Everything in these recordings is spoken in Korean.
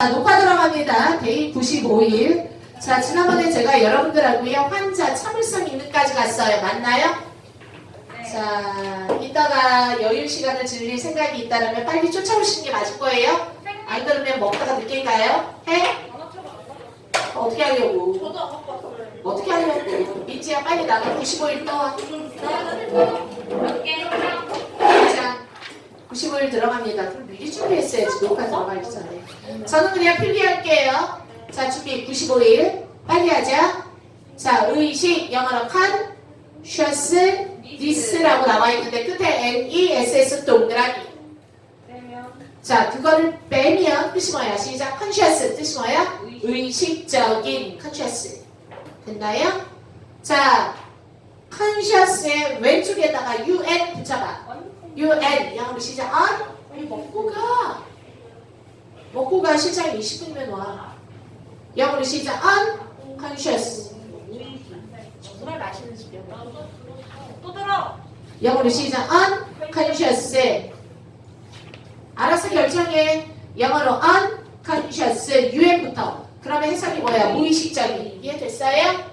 자, 녹화 들어갑니다. 데이 95일. 자, 지난번에 제가 여러분들하고요, 환자 참을성 있는까지 갔어요. 맞나요? 자, 이따가 여유 시간을 즐길 생각이 있다면 빨리 쫓아오시는 게 맞을 거예요. 안 그러면 먹다가 늦게 가요. 해? 어, 어떻게 하려고? 저도 안 갖고 왔어요. 어떻게 하려고? 민지야, 빨리 나가. 95일 떠. 자, 95일 들어갑니다. 그럼 미리 준비했어야지. 녹화 들어가기 전에. 저는 그냥 필기할게요. 자, 준비 95일. 빨리 하자. 자, 의식, 영어로 conscious, this라고 나와 있는데 끝에 N-E-S-S 동그라미. 자, 그거를 빼면 뜻이 뭐야? 시작. conscious 뜻이 뭐야? 의식적인 conscious. 됐나요? 자, conscious의 왼쪽에다가 UN 붙여봐. UN 영어로 시작. on 아니, 먹고 가. 먹고 가 시작 20분이면 와. 영어로 시작. unconscious. 정말 맛있는 집이야. 또 들어. 영어로 시작. unconscious. 알아서 결정해. 영어로 unconscious. UN부터. 그러면 해석이 뭐야? 무의식적인. 이해 됐어요?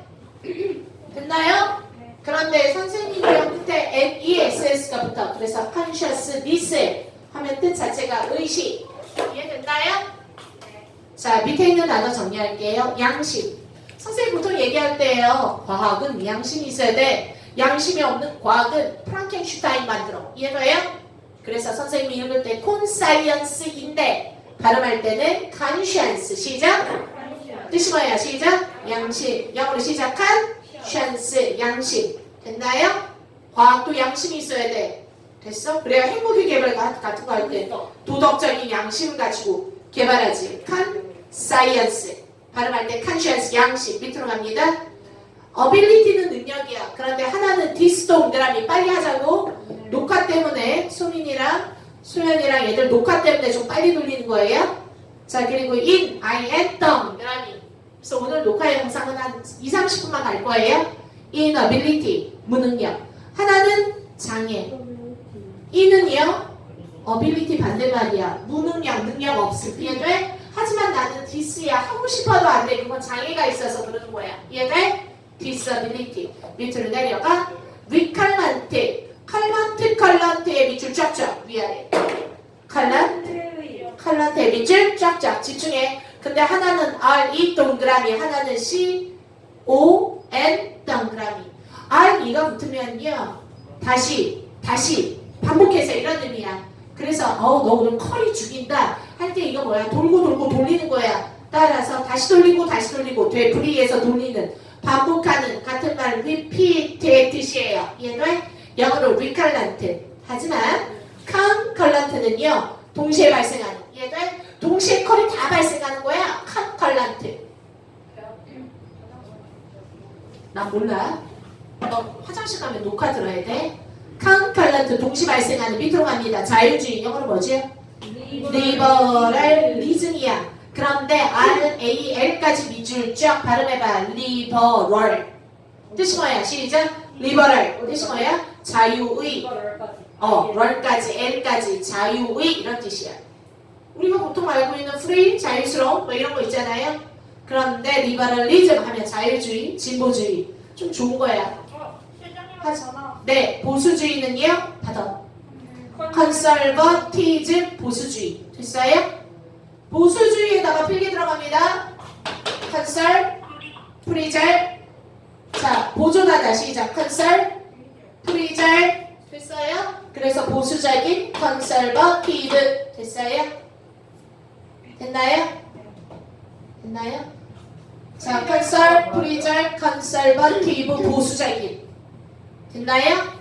됐나요? 그런데 선생님이랑 끝에 NESS가 붙어. 그래서 consciousness 하면 뜻 자체가 의식. 이해됐나요? 자, 밑에 있는 단어 정리할게요. 양심. 선생님 보통 얘기할 때요. 과학은 양심이 있어야 돼. 양심이 없는 과학은 프랑켄슈타인 만들어. 이해돼요? 그래서 선생님이 읽을 때 콘사이언스인데 발음할 때는 conscience. 시작. 뜻이 뭐예요? 시작. 양심. 영어로 시작한 션스 양심. 됐나요? 과학도 양심이 있어야 돼. 됐어? 그래야 행복의 개발 가- 같은 거 할 때 도덕적인 양심을 가지고 개발하지. 칸 사이언스. 발음할 때 conscience 양심. 밑으로 갑니다. ability는 능력이야. 그런데 하나는 디스도 동그라미 빨리 하자고. 녹화 때문에 소민이랑 소연이랑 애들 녹화 때문에 좀 빨리 돌리는 거예요. 자 그리고 in, I, am, 동 그래서 오늘 녹화 영상은 한 2, 30분만 갈 거예요. inability, 무능력. 하나는 장애. 이는요, ability 반대말이야. 무능력, 능력 없음. 이해돼? 하지만 나는 this야. 하고 싶어도 안 돼. 그건 장애가 있어서 그러는 거야. 이해돼? disability. 밑으로 내려가. recallant. callant, callant의 밑줄 쫙쫙. 위아래. callant. 칼라테 밑줄 쫙쫙 집중해. 근데 하나는 R E 동그라미, 하나는 C O N 동그라미. R E가 붙으면요 다시 다시 반복해서 이런 의미야. 그래서 어너 오늘 컬이 죽인다 할 때 이거 뭐야 돌고 돌고 돌리는 거야. 따라서 다시 돌리고 다시 돌리고 되풀이해서 돌리는 반복하는 같은 말 repeat의 뜻이에요. 이해돼? 영어로 recurrent. 하지만 concurrent는요 동시에 발생하는 이해돼? 동시에 컬이 다 발생하는 거야. concurrent. 난 몰라. 너 화장실 가면 녹화 들어야 돼. concurrent 동시 발생하는 밑으로 갑니다. 자율주의 영어로 뭐지? 리버럴 리즘이야. 그런데 R A L까지 밑줄 쫙 발음해봐. 리버럴. 뜻이 뭐야? 시작. 리버럴. 뜻이 뭐야? 자유의. 어, 럴까지, L까지, 자유의 이런 뜻이야. 우리가 보통 알고 있는 free, 자유스러움 뭐 이런 거 있잖아요. 그런데 리버럴리즘 하면 자유주의, 진보주의 좀 좋은 거야. 실장님 전화. 네, 보수주의는요, 받아. 컨설버티즘 보수주의 됐어요? 보수주의에다가 필기 들어갑니다. 컨설 프리절 자 보존하다 시작 컨설 프리절 됐어요? 그래서 보수적인 컨설버티브 됐어요? 됐나요? 됐나요? 자 컨설 프리절 컨설버티브 보수적인 됐나요?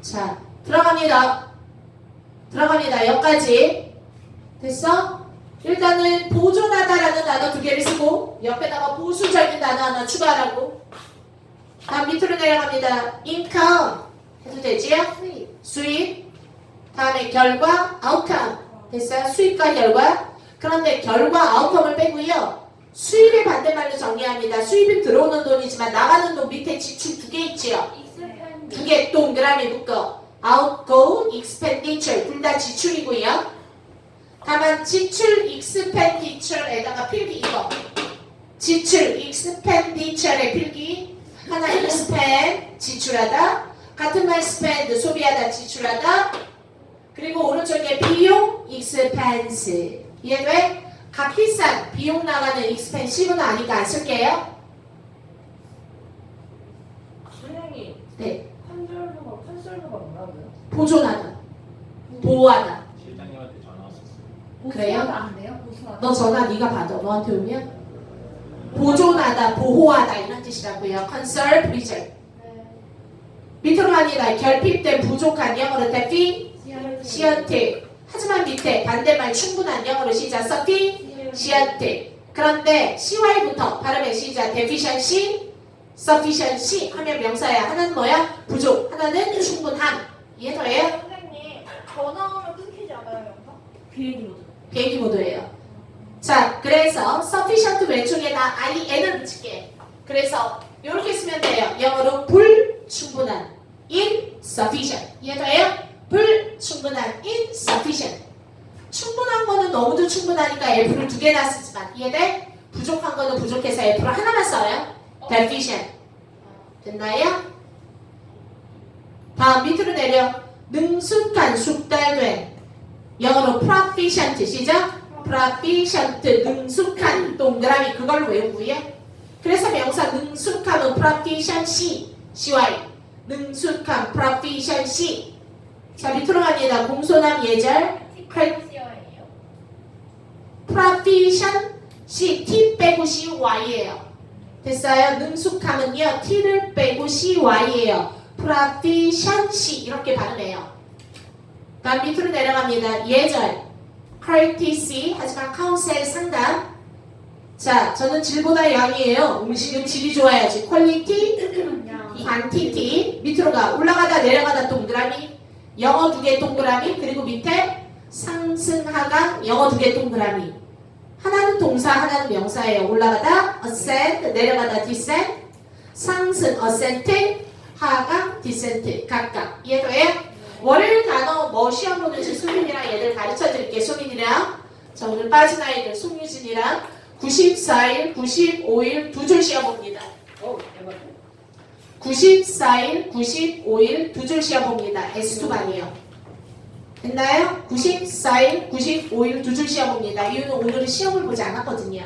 자, 들어갑니다. 들어갑니다. 여기까지. 됐어? 일단은 보존하다라는 단어 두 개를 쓰고 옆에다가 보수적인 단어 하나 추가하라고. 다음 밑으로 내려갑니다. income 해도 되지요? 수입. 다음에 결과 outcome. 됐어요? 수입과 결과. 그런데 결과 outcome을 빼고요. 수입의 반대말로 정리합니다. 수입은 들어오는 돈이지만 나가는 돈 밑에 지출 두 개 있지요? 두 개 동그라미 묶어. outgo, expenditure 둘 다 지출이고요. 다만 지출 익스펜디처에다가 필기 이거 지출 익스펜디처의 필기 하나 익스펜 지출하다 같은 말 스펜드 소비하다 지출하다 그리고 오른쪽에 비용 익스펜스 이해돼? 값비싼 비용 나가는 익스펜시브는 아니까 안 쓸게요 선생님 네 뭐라고요? 보존하다 보호하다 실장님한테 전화 왔었어요. 그래요? 보수하다 안 돼요? 보수하다. 너 전화 네가 받아 너한테 오면 보존하다 보호하다 이런 뜻이라고요 conserve, preserve 네. 밑으로 가니까 결핍된 부족한 영어로 대피 시언트 하지만 밑에 반대말 충분한 영어로 시작. 서피 시언트 그런데 CY부터 발음의 시작. deficiency sufficiency 하면 명사야. 하나는 뭐야? 부족. 하나는 충분함. 이해돼요? 선생님 전화 오면 끊기지 않아요 영상? 비행기 모드. 비행기 모드예요. 자 그래서 sufficient 왼쪽에다 IN을 붙일게. 그래서 이렇게 쓰면 돼요. 영어로 불충분한. insufficient 이해돼요? 불충분한 insufficient. 충분한 거는 너무도 충분하니까 F를 두 개나 쓰지만 이해돼? 부족한 거는 부족해서 F를 하나만 써요. Deficient. 됐나요? 다음 밑으로 내려. 능숙한 숙달된. 영어로 proficient 시작 proficient 능숙한 동그라미. 그걸 외우고요 그래서 명사 능숙함은 proficiency CY 능숙한 proficiency 자 밑으로 갑니다. 공손함 예절. 티크레시어예요. proficiency T 빼고 CY예요. 됐어요? 능숙함은요 T를 빼고 CY예요. proficiency 이렇게 발음해요. 다음 밑으로 내려갑니다. 예절. courtesy 하지만 counsel 상담. 자 저는 질보다 양이에요. 음식은 질이 좋아야지. 양. quantity 밑으로 가. 올라가다 내려가다 동그라미 영어 두 개 동그라미 그리고 밑에 상승 하강 영어 두 개 동그라미. 하나는 동사 하나는 명사예요. 올라가다 ascend 내려가다 descend. 상승 ascent 하강 descent 각각. 이해돼요? 월요일 단어 뭐 시험 보는지 수민이랑 얘들 가르쳐 드릴게 수민이랑. 자 오늘 빠진 아이들 송유진이랑 94일 95일 두 줄 시험 봅니다. 94일, 95일 두줄 시험 봅니다. S2반이요. 됐나요? 94일, 95일 두줄 시험 봅니다. 이유는 오늘은 시험을 보지 않았거든요.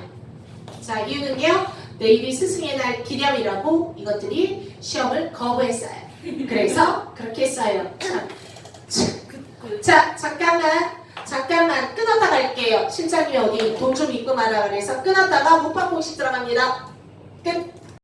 자, 이유는요. 내일이 스승의 날 기념이라고 이것들이 시험을 거부했어요. 그래서 그렇게 했어요. 자, 자, 잠깐만. 잠깐만 끊었다 갈게요. 실장님이 어디 돈 좀 입금하라 그래서 끊었다가 문방 공식 들어갑니다. 끝.